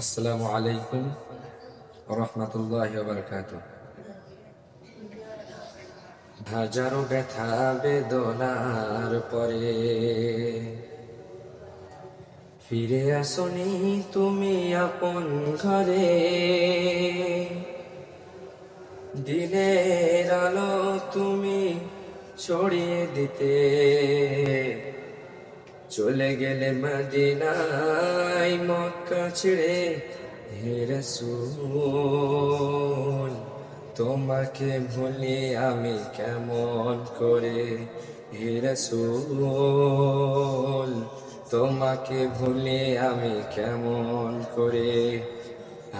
আসসালামু আলাইকুম রহমতুল্লাহ বারকাত হাজারো ব্যথা বেদনার পরে ফিরে আসনি তুমি আপন ঘরে। দিনের আলো তুমি ছড়িয়ে দিতে চলে গেলে মদিনায় মক্কা ছেড়ে, হে রসূল, তোমাকে ভুলি আমি কেমন করে? হে রসূল, তোমাকে ভুলি আমি কেমন করে?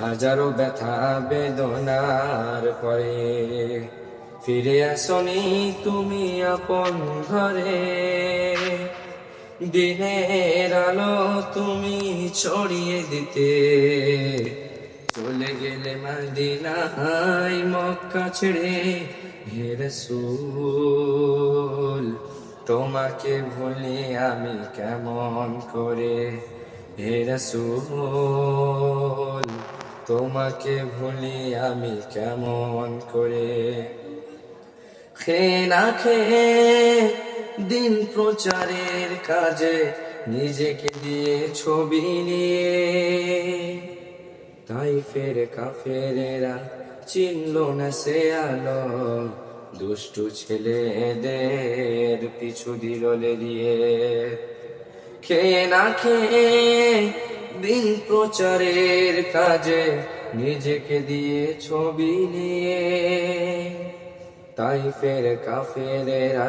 হাজারো ব্যথা বেদনার পরে ফিরে আসনি তুমি আপন ঘরে। দিনের আলো তুমি ছড়িয়ে দিতে। চলে গেলে মদিনায় মক্কা ছেড়ে হে রসূল, তোমাকে ভুলি আমি কেমন করে? হে রসূল, তোমাকে ভুলি আমি কেমন করে? খে না খেয়ে দিন প্রচারের কাজে নিজেকে দিয়ে ছবি নিয়ে। তাই ফের কাফেরেরা চিনল না সে আলো। দুষ্টু ছেলেদের পিছু দিল দিয়ে খেয়ে না খেয়ে দিন প্রচারের কাজে নিজেকে দিয়ে ছবি নিয়ে। তাই ফের কাফেরেরা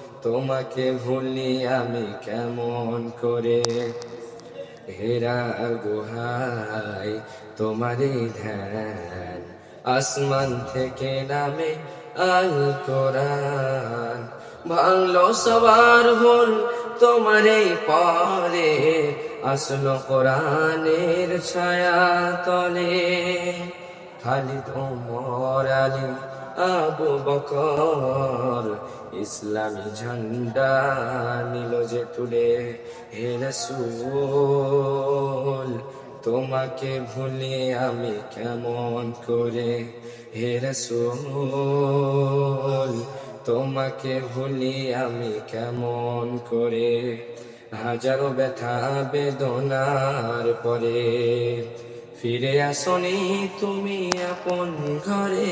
তোমাকে ভুলি আমি কেমন করে? হেরা গুহাই তোমারই ধ্যান আসমান থেকে নামে আল কোরআন। ভাঙলো সবার ভুল তোমারই পরে, আসলো কোরআনের ছায়া তলে খালিদ ওমর আলী আবু বকর। ইসলামী ঝন্ডা নিল যে তুলে হে রসূল, তোমাকে ভুলে আমি কেমন করে? হে রসূল, তোমাকে ভুলি আমি কেমন করে? হাজারো ব্যথা বেদনার পরে ফিরে আসনি তুমি আপন ঘরে।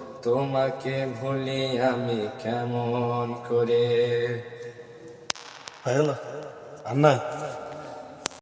তোমাকে ভুলি আমি কেমন করে? হয়ে গেল আর না